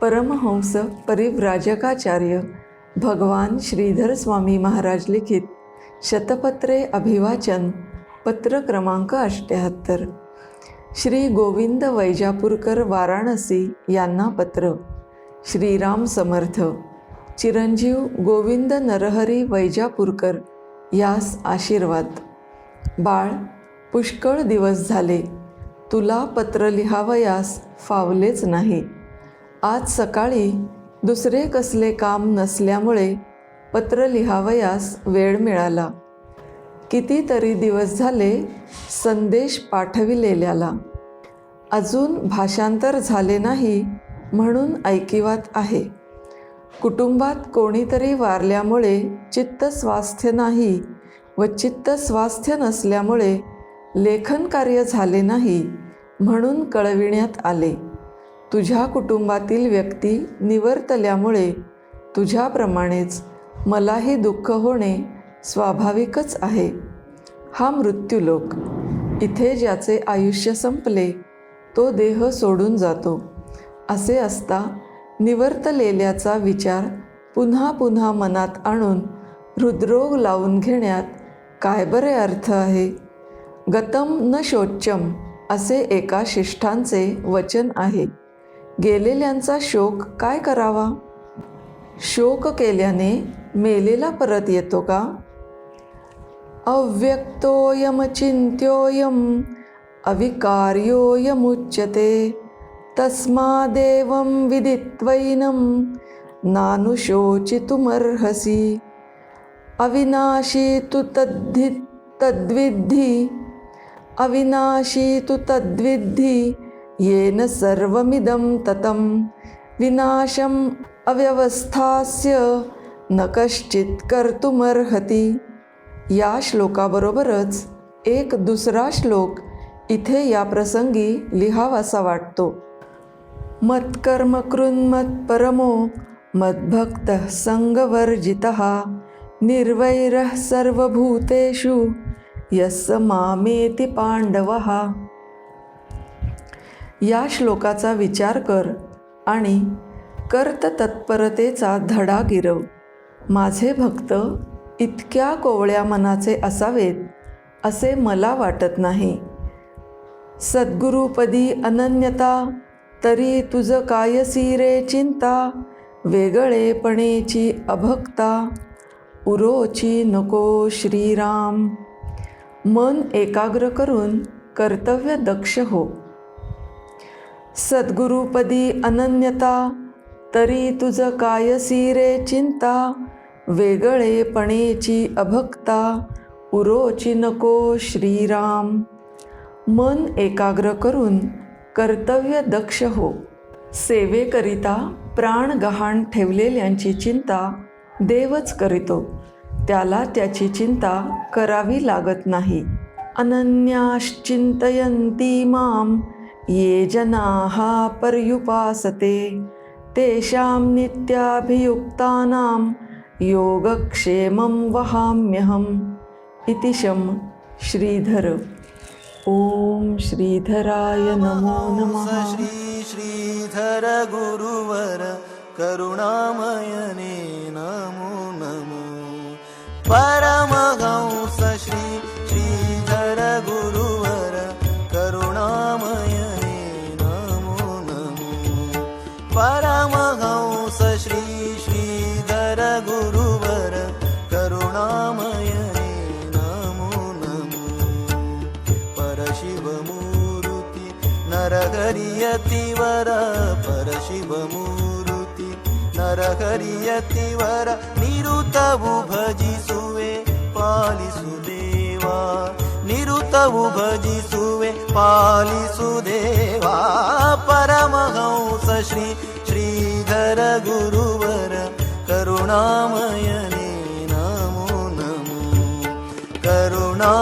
परमहंस परिव्राजकाचार्य भगवान श्रीधर स्वामी महाराज लिखित शतपत्रे अभिवाचन पत्र क्रमांक अष्ट्याहत्तर श्री गोविंद वैजापूरकर वाराणसी यांना पत्र. श्रीराम समर्थ. चिरंजीव गोविंद नरहरी वैजापूरकर यास आशीर्वाद. बाळ पुष्कळ दिवस झाले. तुला पत्र लिहावयास फावलेच नाही. आज सकाळी दुसरे कसले काम नसल्यामुळे पत्र लिहावयास वेळ मिळाला. कितीतरी दिवस झाले संदेश पाठविलेल्याला. अजून भाषांतर झाले नाही म्हणून ऐकिवात आहे. कुटुंबात कोणीतरी वारल्यामुळे चित्त स्वास्थ्य नाही व चित्त स्वास्थ्य नसल्यामुळे लेखन कार्य झाले नाही म्हणून कळविण्यात आले. तुझ्या कुटुंबातील व्यक्ती निवर्तल्यामुळे तुझ्याप्रमाणेच मलाही दुःख होणे स्वाभाविकच आहे. हा मृत्यूलोक. इथे ज्याचे आयुष्य संपले तो देह सोडून जातो. असे असता निवर्तलेल्याचा विचार पुन्हा पुन्हा मनात आणून हृद्रोग लावून घेण्यात काय बरे अर्थ आहे? गतम न शोच्यम असे एका शिष्ठांचे वचन आहे. गेलेल्यांचा शोक काय करावा? शोक केल्याने मेलेला परत येतो का? अव्यक्तोयमचिन्त्योयम अविकार्योयमुच्यते तस्मादेवं विदित्वैनं नानुशोचितुमर्हसि अविनाशी तु तद्धि तद्विद्धि अविनाशी तु तद्विद्धि येन सर्वमिदं ततं विनाशम् अव्यवस्थास्य न कश्चित कर्तुमर्हती। या श्लोकाबरोबरच एक दुसरा श्लोक इथे या प्रसंगी लिहावासा वाटतो। मत्कर्म कृन्मत्परमो मद्भक्तः सङ्गवर्जितः निर्वैरः सर्वभूतेषु यस मामेति पांडवः या श्लोकाचा विचार कर आणि कर्ततत्परतेचा धडा गिरव. माझे भक्त इतक्या कोवळ्या मनाचे असावेत असे मला वाटत नाही. सद्गुरुपदी अनन्यता तरी तुझं कायसी रे चिंता वेगळेपणेची अभक्ता. उरोची नको श्रीराम. मन एकाग्र करून कर्तव्य दक्ष हो. सद्गुरुपदी अनन्यता तरी तुझ कायसी रे चिंता? वेगळेपणेची अभक्ता उरोची नको श्रीराम. मन एकाग्र करून कर्तव्य दक्ष हो. सेवेकरिता प्राण गहाण ठेवलेल्यांची चिंता देवच करीतो. त्याला त्याची चिंता करावी लागत नाही. अनन्याश्चिंतयंती माम. ये जनाः पर्युपासते। तेषां नित्याभियुक्तानां योगक्षेमं वहाम्यहम् इति शं श्रीधर। ॐ श्रीधराय नमो नमः। श्री श्रीधर गुरुवर करुणामयने नमो नमो। परमहंस श्री हरियति वर परशिव मूर्ति नर हरियति वर निरुतबुभजिसुवे पालिसुदेवा निरुतबुभजिसुवे पालिसुदेवा। परमहंस श्री श्रीधर गुरुवर करुणामयने नमो नमः। करुणा